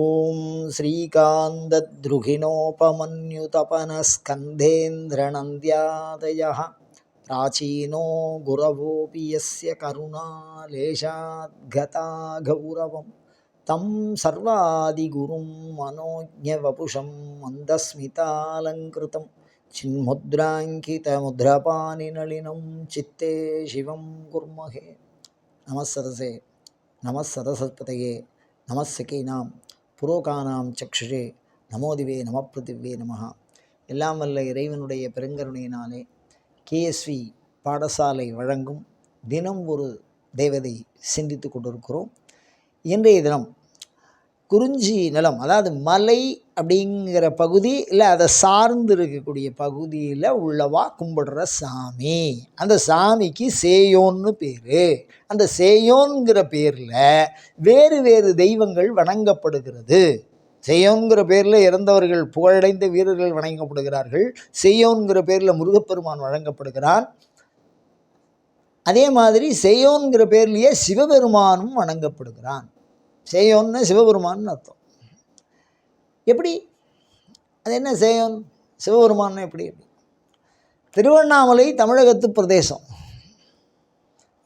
ॐ श्रीकान्तद्रुहिणोपमन्युतपनस्कन्धेन्द्रनन्द्यादयः प्राचीनो गुरवोऽपि यस्य करुणालेशाद्गता गौरवं तं सर्वादिगुरुं मनोज्ञवपुषं मन्दस्मितालङ्कृतं चिन्मुद्राङ्कितमुद्रपानिनलिनं चित्ते शिवं कुर्महे नमः सरसे नमः सरस्वतये नमः सखीनां புரோகானாம் சக்ஷுஷே நமோதிவே நமப்பிருதிவே நமஹா. எல்லாம் வல்ல இறைவனுடைய பெருங்கருணையினாலே கேஎஸ்வி பாடசாலை வழங்கும் தினம் ஒரு தேவதை சிந்தித்து கொண்டிருக்கிறோம். இன்றைய தினம் குறிஞ்சி நிலம் அதாவது மலை அப்படிங்கிற பகுதி இல்லை அதை சார்ந்து இருக்கக்கூடிய பகுதியில் உள்ளவா கும்பிடுற சாமி. அந்த சாமிக்கு சேயோன்னு பேர். அந்த சேயோன்கிற பேரில் வேறு வேறு தெய்வங்கள் வணங்கப்படுகிறது. செய்யோன்கிற பேரில் இறந்தவர்கள் புகழடைந்த வீரர்கள் வணங்கப்படுகிறார்கள். செய்யோன்கிற பேரில் முருகப்பெருமான் வழங்கப்படுகிறான் அதே மாதிரி செய்யோன்கிற பேர்லேயே சிவபெருமானும் வணங்கப்படுகிறான். செய்யோன்னு சிவபெருமான்னு அர்த்தம். எப்படி? அது என்ன செய்யோன் சிவபெருமான் எப்படி? எப்படி திருவண்ணாமலை தமிழகத்து பிரதேசம்.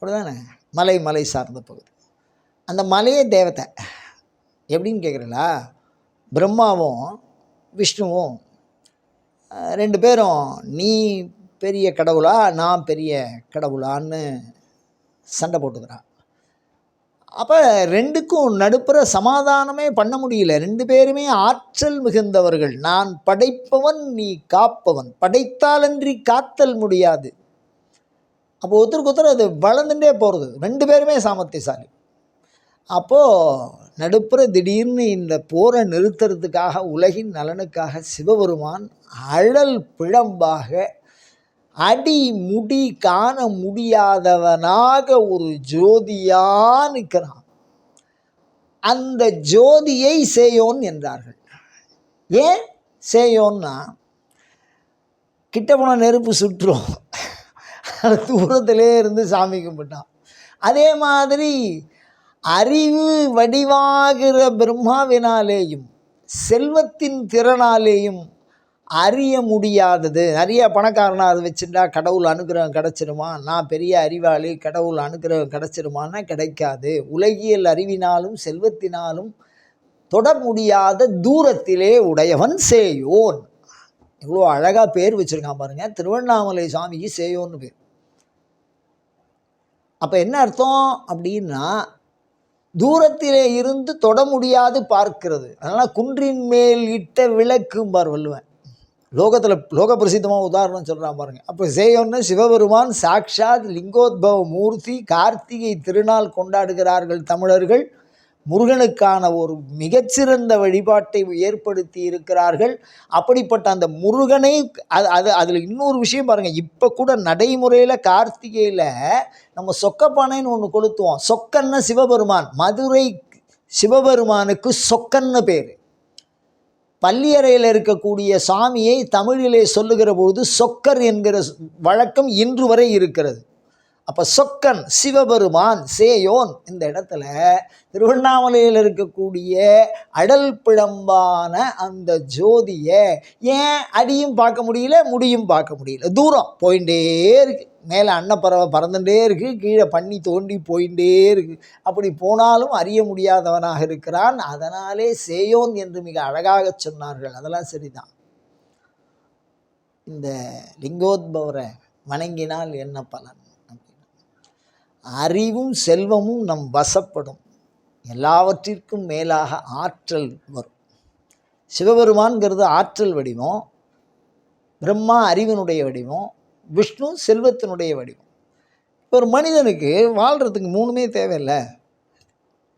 அப்படிதானே? மலை மலை சார்ந்த பகுதி. அந்த மலையே தேவதை. எப்படின்னு கேட்குறீங்களா? பிரம்மாவும் விஷ்ணுவும் ரெண்டு பேரும் நீ பெரிய கடவுளா நான் பெரிய கடவுளான்னு சண்டை போட்டுக்கிறான். அப்போ ரெண்டுக்கும் நடுப்புற சமாதானமே பண்ண முடியல. ரெண்டு பேருமே ஆற்றல் மிகுந்தவர்கள். நான் படைப்பவன் நீ காப்பவன். படைத்தாலன்றி காத்தல் முடியாது. அப்போ ஒருத்தருக்கு ஒருத்தர் அது வளர்ந்துட்டே போகிறது ரெண்டு பேருமே சாமர்த்தியசாலி. அப்போது நடுப்புற திடீர்னு இந்த போரை நிறுத்துறதுக்காக உலகின் நலனுக்காக சிவபெருமான் அழல் பிழம்பாக அடி முடி காண முடியாதவனாக ஒரு ஜோதியா நிற்கிறான். அந்த ஜோதியை சேயோன் என்றார்கள். ஏன்? சேயோன்னா கிட்ட போன நெருப்பு சுற்றுறோம் தூரத்திலே இருந்து சாமி கும்பிட்டான். அதே மாதிரி அறிவு வடிவாகிற பிரம்மாவினாலேயும் செல்வத்தின் திறனாலேயும் அறிய முடியாதது. நிறைய பணக்காரனாக அது வச்சுட்டா கடவுள் அனுகிரகம் கிடச்சிருமா? நான் பெரிய அறிவாளி கடவுள் அனுகிரகம் கிடச்சிருமான்னா கிடைக்காது. உலகியல் அறிவினாலும் செல்வத்தினாலும் தொட முடியாத தூரத்திலே உடையவன் சேயோன். இவ்வளோ அழகாக பேர் வச்சுருக்கான் பாருங்கள் திருவண்ணாமலை சாமிக்கு சேயோன்னு பேர். அப்போ என்ன அர்த்தம் அப்படின்னா தூரத்திலே இருந்து தொட முடியாது பார்க்கிறது. அதனால் குன்றின் மேல் இட்ட விளக்கும்பார் வள்ளுவன். லோகத்தில் லோக பிரசித்தமாக உதாரணம் சொல்கிறான் பாருங்கள் அப்போ சேயோன்னு சிவபெருமான் சாக்ஷாத் லிங்கோத்பவ மூர்த்தி கார்த்திகை திருநாள் கொண்டாடுகிறார்கள் தமிழர்கள். முருகனுக்கான ஒரு மிகச்சிறந்த வழிபாட்டை ஏற்படுத்தி இருக்கிறார்கள். அப்படிப்பட்ட அந்த முருகனை அது அது அதில் இன்னொரு விஷயம் பாருங்கள் இப்போ கூட நடைமுறையில் கார்த்திகையில் நம்ம சொக்கப்பானைன்னு ஒன்று கொளுத்துவோம். சொக்கன்னு சிவபெருமான். மதுரை சிவபெருமானுக்கு சொக்கன்னு பேர். பள்ளியறையில் இருக்கக்கூடிய சாமியை தமிழிலே சொல்லுகிற போது சொக்கர் என்கிற வழக்கம் இன்று வரை இருக்கிறது. அப்போ சொக்கன் சிவபெருமான் சேயோன் இந்த இடத்துல திருவண்ணாமலையில் இருக்கக்கூடிய அடல் பிழம்பான அந்த ஜோதியை ஏன் அடியும் பார்க்க முடியல முடியும் பார்க்க முடியல? தூரம் போயிட்டே இருக்கு. மேலே அன்னப்பறவை பறந்துட்டே இருக்கு. கீழே பண்ணி தோண்டி போயிட்டே இருக்கு. அப்படி போனாலும் அறிய முடியாதவனாக இருக்கிறான். அதனாலே சேயோன் என்று மிக அழகாக சொன்னார்கள். அதெல்லாம் சரிதான். இந்த லிங்கோத்பவரை வணங்கினால் என்ன பலன்? அறிவும் செல்வமும் நம் வசப்படும். எல்லாவற்றிற்கும் மேலாக ஆற்றல் வரும். சிவபெருமான்கிறது ஆற்றல் வடிவம். பிரம்மா அறிவினுடைய வடிவம். விஷ்ணு செல்வத்தினுடைய வடிவம். ஒரு மனிதனுக்கு வாழ்கிறதுக்கு மூணுமே தேவையில்லை.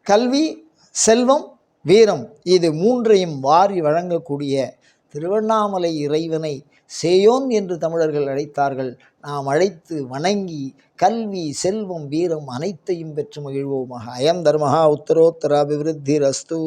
கல்வி செல்வம் வீரம். இது மூன்றையும் வாரி வழங்கக்கூடிய திருவண்ணாமலை இறைவனை சேயோன் என்று தமிழர்கள் அழைத்தார்கள். நாம் அழைத்து வணங்கி கல்வி செல்வம் வீரம் அனைத்தையும் பெற்று மகிழ்வோமாக. அயம் தர்மஹா உத்தரோத்தர ரஸ்து